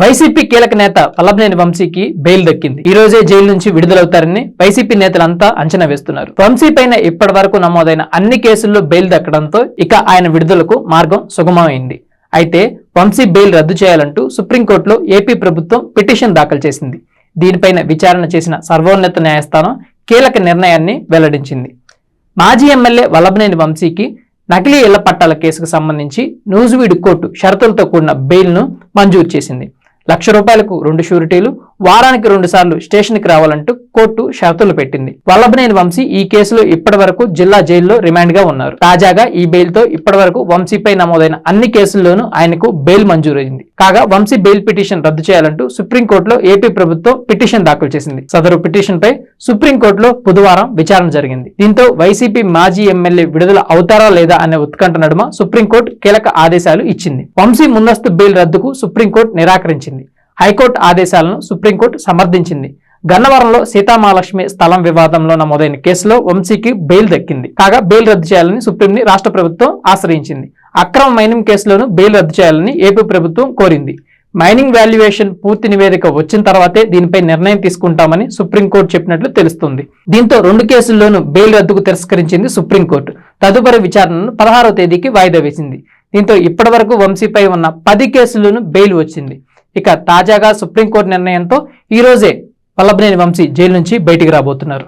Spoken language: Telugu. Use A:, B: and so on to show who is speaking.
A: వైసీపీ కీలక నేత వల్లభనేని వంశీకి బెయిల్ దక్కింది. ఈ రోజే జైలు నుంచి విడుదలవుతారని వైసీపీ నేతలంతా అంచనా వేస్తున్నారు. వంశీ పైన ఇప్పటి వరకు నమోదైన అన్ని కేసుల్లో బెయిల్ దక్కడంతో ఇక ఆయన విడుదలకు మార్గం సుగమమైంది. అయితే వంశీ బెయిల్ రద్దు చేయాలంటూ సుప్రీంకోర్టులో ఏపీ ప్రభుత్వం పిటిషన్ దాఖలు చేసింది. దీనిపైన విచారణ చేసిన సర్వోన్నత న్యాయస్థానం కీలక నిర్ణయాన్ని వెల్లడించింది. మాజీ ఎమ్మెల్యే వల్లభనేని వంశీకి నకిలీ ఇళ్ళ పట్టాల కేసుకు సంబంధించి నూజివీడు కోర్టు షరతులతో కూడిన బెయిల్ను మంజూరు చేసింది. లక్ష రూపాయలకు రెండు షూరిటీలు వారానికి రెండుసార్లు స్టేషన్కి రావాలంటూ కోర్టు షరతులు పెట్టింది. వల్లభనేని వంశీ ఈ కేసులో ఇప్పటి వరకు జిల్లా జైల్లో రిమాండ్గా ఉన్నారు. తాజాగా ఈ బెయిల్తో ఇప్పటి వరకు వంశీపై నమోదైన అన్ని కేసుల్లోనూ ఆయనకు బెయిల్ మంజూరైంది. కాగా వంశీ బెయిల్ పిటిషన్ రద్దు చేయాలంటూ సుప్రీంకోర్టులో ఏపీ ప్రభుత్వం పిటిషన్ దాఖలు చేసింది. సదరు పిటిషన్ పై సుప్రీంకోర్టులో బుధవారం విచారణ జరిగింది. దీంతో వైసీపీ మాజీ ఎమ్మెల్యే విడుదల అవుతారా లేదా అనే ఉత్కంఠ నడుమ సుప్రీంకోర్టు కీలక ఆదేశాలు ఇచ్చింది. వంశీ ముందస్తు బెయిల్ రద్దుకు సుప్రీంకోర్టు నిరాకరించింది. హైకోర్టు ఆదేశాలను సుప్రీంకోర్టు సమర్థించింది. గన్నవరంలో సీతామహాలక్ష్మి స్థలం వివాదంలో నమోదైన కేసులో వంశీకి బెయిల్ దక్కింది. కాగా బెయిల్ రద్దు చేయాలని సుప్రీంని రాష్ట్ర ప్రభుత్వం ఆశ్రయించింది. అక్రమ మైనింగ్ కేసులోనూ బెయిల్ రద్దు చేయాలని ఏపీ ప్రభుత్వం కోరింది. మైనింగ్ వాల్యుయేషన్ పూర్తి నివేదిక వచ్చిన తర్వాతే దీనిపై నిర్ణయం తీసుకుంటామని సుప్రీంకోర్టు చెప్పినట్లు తెలుస్తుంది. దీంతో రెండు కేసుల్లోనూ బెయిల్ రద్దుకు తిరస్కరించింది సుప్రీంకోర్టు. తదుపరి విచారణను పదహారో తేదీకి వాయిదా వేసింది. దీంతో ఇప్పటివరకు వంశీపై ఉన్న పది కేసుల్లోనూ బెయిల్ వచ్చింది. ఇక తాజాగా సుప్రీంకోర్టు నిర్ణయంతో ఈ రోజే వల్లభనేని వంశీ జైలు నుంచి బయటికి రాబోతున్నారు.